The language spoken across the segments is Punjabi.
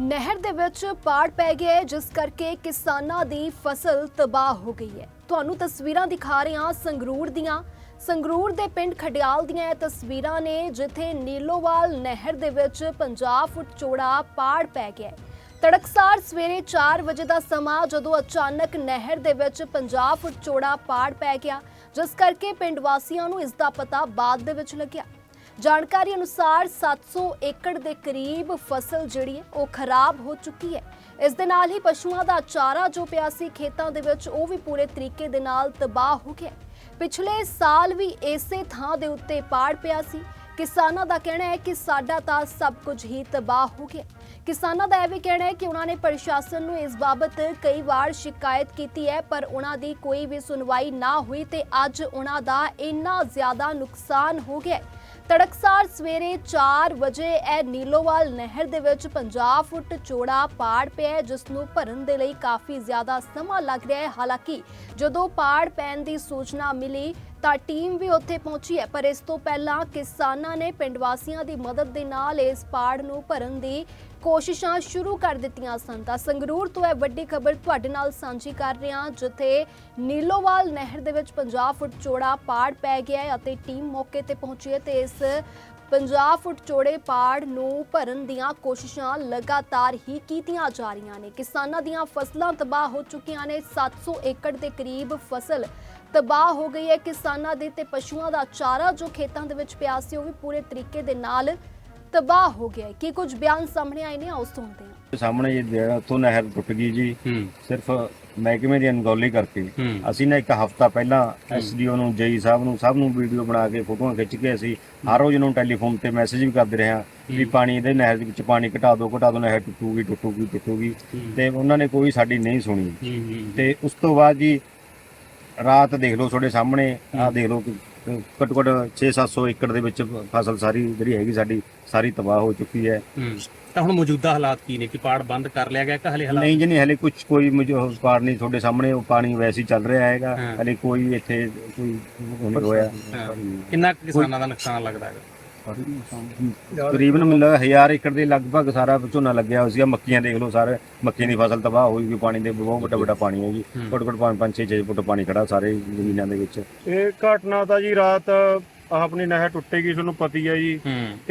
ਨਹਿਰ ਦੇ ਵਿੱਚ ਪਾੜ ਪੈ ਗਿਆ ਹੈ, ਜਿਸ ਕਰਕੇ ਕਿਸਾਨਾਂ ਦੀ ਫਸਲ ਤਬਾਹ ਹੋ ਗਈ ਹੈ। ਤੁਹਾਨੂੰ ਤਸਵੀਰਾਂ ਦਿਖਾ ਰਹੇ ਹਾਂ ਸੰਗਰੂਰ ਦੀਆਂ। ਸੰਗਰੂਰ ਦੇ ਪਿੰਡ ਖਡਿਆਲ ਦੀਆਂ ਇਹ ਤਸਵੀਰਾਂ ਨੇ, ਜਿੱਥੇ ਨੀਲੋਵਾਲ ਨਹਿਰ ਦੇ ਵਿੱਚ 50 ਫੁੱਟ ਚੌੜਾ ਪਾੜ ਪੈ ਗਿਆ ਹੈ। ਤੜਕਸਾਰ ਸਵੇਰੇ 4 ਵਜੇ ਦਾ ਸਮਾਂ, ਜਦੋਂ ਅਚਾਨਕ ਨਹਿਰ ਦੇ ਵਿੱਚ 50 ਫੁੱਟ ਚੌੜਾ ਪਾੜ ਪੈ ਗਿਆ, ਜਿਸ ਕਰਕੇ ਪਿੰਡ ਵਾਸੀਆਂ ਨੂੰ ਇਸ ਦਾ ਪਤਾ ਬਾਅਦ ਦੇ ਵਿੱਚ ਲੱਗਿਆ। ਜਾਣਕਾਰੀ ਅਨੁਸਾਰ 700 ਏਕੜ ਦੇ ਕਰੀਬ ਫਸਲ ਜਿਹੜੀ ਹੈ, ਉਹ ਖਰਾਬ ਹੋ ਚੁੱਕੀ ਹੈ। ਇਸ ਦੇ ਨਾਲ ਹੀ ਪਸ਼ੂਆਂ ਦਾ ਚਾਰਾ ਜੋ ਪਿਆ ਸੀ ਖੇਤਾਂ ਦੇ ਵਿੱਚ, ਉਹ ਵੀ ਪੂਰੇ ਤਰੀਕੇ ਦੇ ਨਾਲ ਤਬਾਹ ਹੋ ਗਿਆ ਪਿਛਲੇ ਸਾਲ ਵੀ ਇਸੇ ਥਾਂ ਦੇ ਉੱਤੇ ਪਾੜ ਪਿਆ ਸੀ। ਕਿਸਾਨਾਂ ਦਾ ਕਹਿਣਾ ਹੈ ਕਿ ਸਾਡਾ ਤਾਂ ਸਭ ਕੁਝ ਹੀ ਤਬਾਹ ਹੋ ਗਿਆ ਕਿਸਾਨਾਂ ਦਾ ਇਹ ਵੀ ਕਹਿਣਾ ਹੈ ਕਿ ਉਹਨਾਂ ਨੇ ਪ੍ਰਸ਼ਾਸਨ ਨੂੰ ਇਸ ਬਾਬਤ ਕਈ ਵਾਰ ਸ਼ਿਕਾਇਤ ਕੀਤੀ ਹੈ, ਪਰ ਉਹਨਾਂ ਦੀ ਕੋਈ ਵੀ ਸੁਣਵਾਈ ਨਾ ਹੋਈ ਤੇ ਅੱਜ ਉਹਨਾਂ ਦਾ ਇੰਨਾ ਜ਼ਿਆਦਾ ਨੁਕਸਾਨ ਹੋ ਗਿਆ ਹੈ। ਤੜਕਸਾਰ ਸਵੇਰੇ 4 ਵਜੇ ਇਹ ਨੀਲੋਵਾਲ ਨਹਿਰ ਦੇ ਵਿੱਚ 50 ਫੁੱਟ ਚੌੜਾ ਪਾੜ ਪਿਆ ਹੈ, ਜਿਸ ਨੂੰ ਭਰਨ ਦੇ ਲਈ ਕਾਫੀ ਜ਼ਿਆਦਾ ਸਮਾਂ ਲੱਗ ਰਿਹਾ ਹੈ। ਹਾਲਾਂਕਿ ਜਦੋਂ ਪਾੜ ਪੈਣ ਦੀ ਸੂਚਨਾ ਮਿਲੀ ਤਾਂ ਟੀਮ ਵੀ ਉੱਥੇ ਪਹੁੰਚੀ ਹੈ, ਪਰ ਇਸ ਤੋਂ ਪਹਿਲਾਂ ਕਿਸਾਨਾਂ ਨੇ ਪਿੰਡ ਵਾਸੀਆਂ ਦੀ ਮਦਦ ਦੇ ਨਾਲ ਇਸ ਪਾੜ ਨੂੰ ਭਰਨ ਦੀ ਕੋਸ਼ਿਸ਼ਾਂ ਸ਼ੁਰੂ ਕਰ ਦਿੱਤੀਆਂ ਸਨ। ਤਾਂ ਸੰਗਰੂਰ ਤੋਂ ਇਹ ਵੱਡੀ ਖਬਰ ਤੁਹਾਡੇ ਨਾਲ ਸਾਂਝੀ ਕਰ ਰਹੇ ਹਾਂ, ਜਿੱਥੇ ਨੀਲੋਵਾਲ ਨਹਿਰ ਦੇ ਵਿੱਚ 50 ਫੁੱਟ ਚੌੜਾ ਪਾੜ ਪੈ ਗਿਆ ਹੈ ਅਤੇ ਟੀਮ ਮੌਕੇ ਤੇ ਪਹੁੰਚੀ ਹੈ ਤੇ ਇਸ 50 ਫੁੱਟ ਚੌੜੇ ਪਾੜ ਨੂੰ ਭਰਨ ਦੀਆਂ ਕੋਸ਼ਿਸ਼ਾਂ ਲਗਾਤਾਰ ਹੀ ਕੀਤੀਆਂ ਜਾ ਰਹੀਆਂ ਨੇ। ਕਿਸਾਨਾਂ ਦੀਆਂ ਫਸਲਾਂ ਤਬਾਹ ਹੋ ਚੁੱਕੀਆਂ ਨੇ 700 ਏਕੜ ਦੇ ਕਰੀਬ ਫਸਲ ਤਬਾਹ ਹੋ ਗਈ ਹੈ। ਕਿਸਾਨਾਂ ਦੇ ਤੇ ਪਸ਼ੂਆਂ ਦਾ ਚਾਰਾ ਜੋ ਖੇਤਾਂ ਦੇ ਵਿੱਚ ਪਿਆ ਸੀ ਉਹ ਵੀ ਪੂਰੇ ਤਰੀਕੇ ਦੇ ਨਾਲ ਤਬਾਹ ਹੋ ਗਿਆ ਹੈ। ਕੀ ਕੁਝ ਬਿਆਨ ਸਾਹਮਣੇ ਆਏ ਨੇ? ਆਓ ਸੁਣਦੇ ਹਾਂ। ਸਾਹਮਣੇ ਇਹ ਜਿਹੜਾ ਉੱਥੋਂ ਨਹਿਰ ਟੁੱਟ ਗਈ ਜੀ ਸਿਰਫ ਮਹਿਕਮੇ ਦੀ ਅਣਗੌਲੀ ਕਰਕੇ। ਅਸੀਂ ਨਾ ਇੱਕ ਹਫਤਾ ਪਹਿਲਾਂ ਐਸਡੀਓ ਨੂੰ ਜੇਈ ਸਾਹਿਬ ਨੂੰ ਸਭ ਨੂੰ ਵੀਡੀਓ ਬਣਾ ਕੇ ਫੋਟੋਆਂ ਖਿੱਚ ਕੇ ਅਸੀਂ ਹਰ ਰੋਜ਼ ਨੂੰ ਟੈਲੀਫੋਨ ਤੇ ਮੈਸੇਜ ਵੀ ਕਰਦੇ ਰਹੇ ਹਾਂ ਵੀ ਪਾਣੀ ਇਹਦੇ ਨਹਿਰ ਦੇ ਵਿੱਚ ਪਾਣੀ ਘਟਾ ਦਿਓ ਘਟਾ ਦਿਓ ਨਹਿਰ ਟੁੱਟੂਗੀ ਟੁੱਟੂਗੀ ਟੁੱਟੂਗੀ। ਤੇ ਉਹਨਾਂ ਨੇ ਕੋਈ ਸਾਡੀ ਨਹੀਂ ਸੁਣੀ। ਤੇ ਉਸ ਤੋਂ ਬਾਅਦ ਜੀ ਰਾਤ ਦੇਖ ਲਓ ਤੁਹਾਡੇ ਸਾਹਮਣੇ ਆਹ ਦੇਖ ਲਓ ਕਿ ਘੱਟੋ ਘੱਟ 6-700 ਏਕੜ ਦੇ ਵਿੱਚ ਫਸਲ ਸਾਰੀ ਜਿਹੜੀ ਹੈਗੀ ਸਾਡੀ ਸਾਰੀ ਤਬਾਹ ਹੋ ਚੁੱਕੀ ਹੈ। ਤਾਂ ਹੁਣ ਮੌਜੂਦਾ ਹਾਲਾਤ ਕੀ ਨੇ? ਕਿ ਪਾੜ ਬੰਦ ਕਰ ਲਿਆ ਗਿਆ ਕਿ ਹਲੇ ਹਾਲਾਤ? ਨਹੀਂ ਜੀ ਨਹੀਂ ਹਲੇ ਕੁਝ ਕੋਈ ਕਾਰ ਨਹੀਂ ਤੁਹਾਡੇ ਸਾਹਮਣੇ ਉਹ ਪਾਣੀ ਵੈਸੇ ਹੀ ਚੱਲ ਰਿਹਾ ਹੈਗਾ। ਹਲੇ ਕੋਈ ਇੱਥੇ ਕੋਈ ਹੋਇਆ। ਕਿੰਨਾ ਕਿਸਾਨਾਂ ਦਾ ਨੁਕਸਾਨ ਲੱਗਦਾ ਹੈਗਾ? ਤਕਰੀਬਨ ਮੈਨੂੰ ਲੱਗਦਾ 1000 ਏਕੜ ਦੇ ਲਗਭਗ ਸਾਰਾ ਝੋਨਾ ਲੱਗਿਆ ਹੋਇਆ ਸੀਗਾ। ਮੱਕੀਆਂ ਦੇਖ ਲਓ ਸਾਰੇ ਮੱਕੀਆਂ ਦੀ ਫਸਲ ਤਬਾਹ ਹੋਈ ਵੀ ਪਾਣੀ ਦੇ ਬਹੁਤ ਵੱਡਾ ਵੱਡਾ ਪਾਣੀ ਹੈ ਜੀ। ਘੱਟੋ ਘੱਟ 5 6 ਫੁੱਟ ਪਾਣੀ ਖੜਾ ਸਾਰੇ ਜ਼ਮੀਨਾਂ ਦੇ ਵਿੱਚ। ਇਹ ਘਟਨਾ ਤਾਂ ਜੀ ਰਾਤ ਆਹ ਆਪਣੀ ਨਹਿਰ ਟੁੱਟੇਗੀ ਤੁਹਾਨੂੰ ਪਤੀ ਹੈ ਜੀ।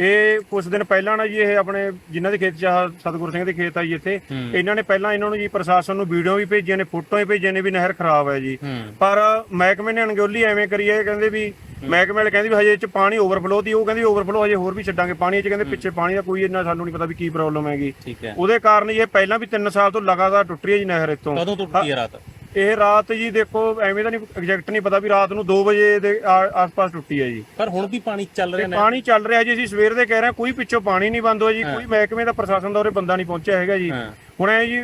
ਇਹ ਕੁਝ ਦਿਨ ਪਹਿਲਾਂ ਨਾ ਜੀ ਇਹ ਆਪਣੇ ਜਿਨ੍ਹਾਂ ਦੇ ਖੇਤ ਚ ਸਤਿਗੁਰ ਸਿੰਘ ਦੇ ਖੇਤ ਆ ਜੀ ਇੱਥੇ। ਇਹਨਾਂ ਨੇ ਪਹਿਲਾਂ ਇਹਨਾਂ ਨੂੰ ਜੀ ਪ੍ਰਸ਼ਾਸਨ ਨੂੰ ਵੀਡੀਓ ਵੀ ਭੇਜੀਆਂ ਨੇ ਫੋਟੋਆਂ ਵੀ ਭੇਜੀਆਂ ਨੇ ਵੀ ਨਹਿਰ ਖਰਾਬ ਹੈ ਜੀ। ਪਰ ਮਹਿਕਮੇ ਨੇ ਅਣਗੌਲੀ ਐਵੇਂ ਕਰੀ ਹੈ ਕਹਿੰਦੇ ਵੀ ਮਹਿਕਮੇ ਵਾਲੇ ਕਹਿੰਦੇ ਵੀ ਹਜੇ ਇਹ ਚ ਪਾਣੀ ਓਵਰਫਲੋ ਦੀ ਉਹ ਕਹਿੰਦੇ ਓਵਰਫਲੋ ਹਜੇ ਹੋਰ ਵੀ ਛੱਡਾਂਗੇ। ਪਾਣੀ ਇਹ ਚ ਕਹਿੰਦੇ ਪਿੱਛੇ ਪਾਣੀ ਦਾ ਕੋਈ ਇੰਨਾ ਸਾਨੂੰ ਨਹੀਂ ਪਤਾ ਵੀ ਕੀ ਪ੍ਰੋਬਲਮ ਹੈਗੀ। ਠੀਕ ਹੈ। ਉਹਦੇ ਕਾਰਨ ਇਹ ਪਹਿਲਾਂ ਵੀ 3 ਸਾਲ ਤੋਂ ਲਗਾਤਾਰ ਟੁੱਟ ਰਹੀ ਹੈ ਜੀ ਨਹਿਰ ਇੱਥੋਂ। ਕਦੋਂ ਟੁੱਟੀ ਹੈ ਰਾਤ? ਇਹ ਰਾਤ ਜੀ ਦੇਖੋ ਐਵੇਂ ਤਾਂ ਨਹੀਂ ਐਗਜ਼ੈਕਟ ਨਹੀਂ ਪਤਾ ਵੀ ਰਾਤ ਨੂੰ 2 ਵਜੇ ਦੇ ਆ- ਆਸ-ਪਾਸ ਟੁੱਟੀ ਹੈ ਜੀ। ਪਰ ਹੁਣ ਵੀ ਪਾਣੀ ਚੱਲ ਤੇ ਰਿਹਾ ਨੇ ਪਾਣੀ ਚੱਲ ਰਿਹਾ ਜੀ ਅਸੀਂ ਸਵੇਰ ਦੇ ਕਹਿ ਰਹੇ ਹਾਂ ਕੋਈ ਪਿੱਛੋਂ ਪਾਣੀ ਨਹੀਂ ਬੰਦ ਹੋਇਆ ਜੀ ਕੋਈ ਮਹਿਕਮੇ ਦਾ ਪ੍ਰਸ਼ਾਸਨ ਦਾ ਉਰੇ ਬੰਦਾ ਨਹੀਂ ਪਹੁੰਚਿਆ ਹੈਗਾ ਜੀ। ਹਾਂ। ਹੁਣ ਇਹ ਜੀ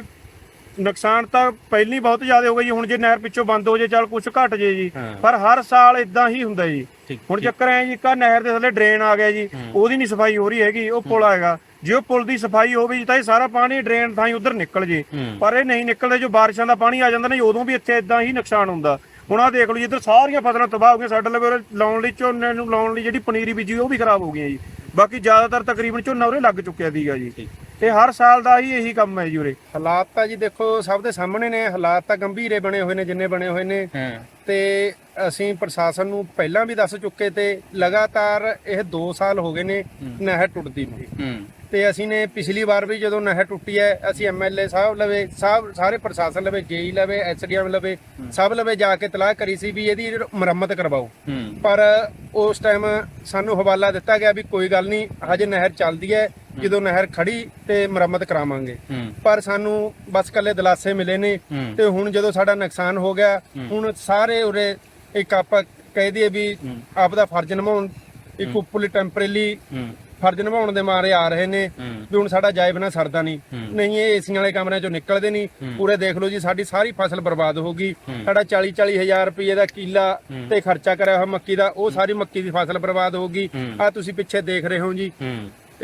ਨੁਕਸਾਨ ਤਾਂ ਪਹਿਲਾਂ ਬਹੁਤ ਜ਼ਿਆਦਾ ਹੋ ਗਿਆ ਜੀ। ਹੁਣ ਜੇ ਨਹਿਰ ਪਿੱਛੋਂ ਬੰਦ ਹੋ ਜੇ ਚੱਲ ਕੁਝ ਘਟ ਜੇ ਜੀ। ਹਾਂ। ਪਰ ਹਰ ਸਾਲ ਇਦਾਂ ਹੀ ਹੁੰਦਾ ਜੀ। ਠੀਕ ਹੁਣ ਚੱਕਰ ਐ ਜੀ ਕਾ ਨਹਿਰ ਦੇ ਥੱਲੇ ਡਰੇਨ ਆ ਗਿਆ ਜੀ। ਉਹਦੀ ਨਹੀਂ ਸਫ਼ਾਈ ਹੋ ਰਹੀ ਹੈਗੀ ਉਹ ਪੁਲ ਆਏਗਾ। ਜੇ ਉਹ ਪੁਲ ਦੀ ਸਫ਼ਾਈ ਹੋਵੇ ਜੀ ਤਾਂ ਇਹ ਸਾਰਾ ਪਾਣੀ ਡਰੇਨ ਥਾਂ ਹੀ ਉਧਰ ਨਿਕਲ ਜੇ। ਹੂੰ। ਪਰ ਇਹ ਨਹੀਂ ਨਿਕਲਦੇ ਜੋ ਬਾਰਿਸ਼ਾਂ ਦਾ ਪਾਣੀ ਆ ਜਾਂਦਾ ਨਾ ਜੀ, ਉਦੋਂ ਵੀ ਇੱਥੇ ਇਦਾਂ ਹੀ ਨੁਕਸਾਨ ਹੁੰਦਾ। ਹੁਣ ਆ ਦੇਖ ਲਓ ਜੀ ਇੱਧਰ ਸਾਰੀਆਂ ਫਸਲਾਂ ਤਬਾਹ ਹੋ ਗਈਆਂ। ਸਾਡੇ ਲਵੇ ਉਰੇ ਲਾਉਣ ਲਈ ਝੋਨੇ ਨੂੰ ਲਾਉਣ ਲਈ ਜਿਹੜੀ ਪਨੀਰੀ ਬੀਜੀ ਉਹ ਵੀ ਖਰਾਬ ਹੋ ਗਈਆਂ ਜੀ। ਬਾਕੀ ਜ਼ਿਆਦਾਤਰ ਤਕਰੀਬਨ ਝੋਨਾ ਉਰੇ ਲੱਗ ਚੁੱਕਿਆ ਸੀਗਾ ਜੀ। ਇਹ ਹਰ ਸਾਲ ਦਾ ਹੀ ਇਹੀ ਕੰਮ ਹੈ ਜੀ ਉਰੇ। ਹਾਲਾਤ ਤਾਂ ਜੀ ਦੇਖੋ ਸਭ ਦੇ ਸਾਹਮਣੇ ਨੇ। ਹਾਲਾਤ ਤਾਂ ਗੰਭੀਰੇ ਬਣੇ ਹੋਏ ਨੇ ਜਿੰਨੇ ਬਣੇ ਹੋਏ ਨੇ। ਹਾਂ। ਤੇ ਅਸੀਂ ਪ੍ਰਸ਼ਾਸਨ ਨੂੰ ਪਹਿਲਾਂ ਵੀ ਦੱਸ ਚੁੱਕੇ ਤੇ ਲਗਾਤਾਰ ਇਹ 2 ਸਾਲ ਹੋ ਗਏ ਨੇ ਨਹਿਰ ਟੁੱਟਦੀ ਨੂੰ। ਹੂੰ। ਤੇ ਅਸੀਂ ਨੇ ਪਿਛਲੀ ਵਾਰ ਵੀ ਜਦੋਂ ਨਹਿਰ ਟੁੱਟੀ ਹੈ ਅਸੀਂ ਐਮਐਲਏ ਸਾਹਿਬ ਲਵੇ ਸਾਹਿਬ ਸਾਰੇ ਪ੍ਰਸ਼ਾਸਨ ਲਵੇ ਜੇਈ ਲਵੇ ਐਸਡੀਐਮ ਲਵੇ ਸਭ ਲਵੇ ਜਾ ਕੇ ਤਲਾਹ ਕਰੀ ਸੀ ਵੀ ਇਹਦੀ ਮੁਰੰਮਤ ਕਰਵਾਓ। ਪਰ ਉਸ ਟਾਈਮ ਸਾਨੂੰ ਹਵਾਲਾ ਦਿੱਤਾ ਗਿਆ ਵੀ ਕੋਈ ਗੱਲ ਨਹੀਂ ਹਜੇ ਨਹਿਰ ਚੱਲਦੀ ਹੈ ਜਦੋਂ ਨਹਿਰ ਖੜੀ ਤੇ ਮੁਰੰਮਤ ਕਰਾਵਾਂਗੇ। ਪਰ ਸਾਨੂੰ ਬਸ ਕੱਲੇ ਦਲਾਸੇ ਮਿਲੇ ਨੇ। ਤੇ ਹੁਣ ਜਦੋਂ ਸਾਡਾ ਨੁਕਸਾਨ ਹੋ ਗਿਆ ਹੁਣ ਸਾਰੇ ਉਰੇ ਇੱਕ ਆਪਾਂ ਕਹਿ ਦਈਏ ਵੀ ਆਪ ਦਾ ਫਰਜ਼ ਨਿਭਾਉਣ ਇੱਕ ਉੱਪਰਲੀ ਟੈਂਪਰੇਰੀ ਫਰਜ਼ ਨਿਭਾਉਣ ਦੇ ਮਾਰੇ ਆ ਰਹੇ ਨੇ। ਵੀ ਹੁਣ ਸਾਡਾ ਜਾਇਬ ਨਾ ਸਰਦਾ ਨਹੀਂ। ਨਹੀਂ ਇਹ ਏਸੀਆਂ ਵਾਲੇ ਕਮਰਿਆਂ ਚੋਂ ਨਿਕਲਦੇ ਨਹੀਂ। ਪੂਰੇ ਦੇਖ ਲਓ ਜੀ ਸਾਡੀ ਸਾਰੀ ਫਸਲ ਬਰਬਾਦ ਹੋ ਗਈ। ਸਾਡਾ 40 40 ਹਜ਼ਾਰ ਰੁਪਏ ਦਾ ਕਿੱਲਾ ਤੇ ਖਰਚਾ ਕਰਿਆ ਹੋਇਆ ਮੱਕੀ ਦਾ ਉਹ ਸਾਰੀ ਮੱਕੀ ਦੀ ਫਸਲ ਬਰਬਾਦ ਹੋ ਗਈ। ਆ ਤੁਸੀਂ ਪਿੱਛੇ ਦੇਖ ਰਹੇ ਹੋ ਜੀ।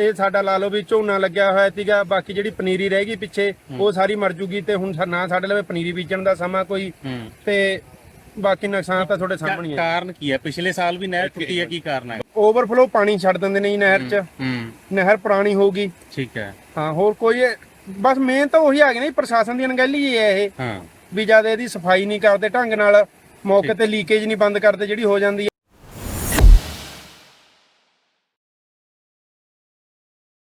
ਇਹ ਸਾਡਾ ਲਾ ਲਓ ਵੀ ਝੋਨਾ ਲੱਗਿਆ ਹੋਇਆ ਸੀਗਾ ਬਾਕੀ ਜਿਹੜੀ ਪਨੀਰੀ ਰਹਿ ਗਈ ਪਿੱਛੇ ਉਹ ਸਾਰੀ ਮਰ ਜੂਗੀ ਤੇ ਹੁਣ ਨਾ ਸਾਡੇ ਲਵੇ ਪਨੀਰੀ ਬੀਜਣ ਦਾ ਸਮਾਂ ਕੋਈ ਹੂੰ। ਤੇ ਬਾਕੀ ਨੁਕਸਾਨ ਤਾਂ ਤੁਹਾਡੇ ਸਾਹਮਣੇ ਹੀ ਹੈ ਕਾਰਨ ਕੀ ਹੈ? ਪਿਛਲੇ ਸਾਲ ਵੀ ਨਹਿਰ ਟੁੱਟੀ ਹੈ ਕੀ ਕਾਰਨ ਹੈ? ਓਵਰਫਲੋ ਪਾਣੀ ਛੱਡ ਦਿੰਦੇ ਨੇ ਜੀ ਨਹਿਰ 'ਚ। ਹੂੰ ਨਹਿਰ ਪੁਰਾਣੀ ਹੋਊਗੀ। ਠੀਕ ਹੈ। ਹਾਂ ਹੋਰ ਕੋਈ ਬਸ ਮੇਨ ਤਾਂ ਉਹੀ ਆ ਗਿਆ ਨਾ ਪ੍ਰਸ਼ਾਸਨ ਦੀ ਅਣਗਹਿਲੀ ਹੀ ਹੈ ਇਹ। ਹਾਂ। ਵੀ ਜਦ ਇਹਦੀ ਸਫ਼ਾਈ ਨਹੀਂ ਕਰਦੇ ਢੰਗ ਨਾਲ ਮੌਕੇ ਤੇ ਲੀਕੇਜ ਨਹੀਂ ਬੰਦ ਕਰਦੇ ਜਿਹੜੀ ਹੋ ਜਾਂਦੀ ਹੈ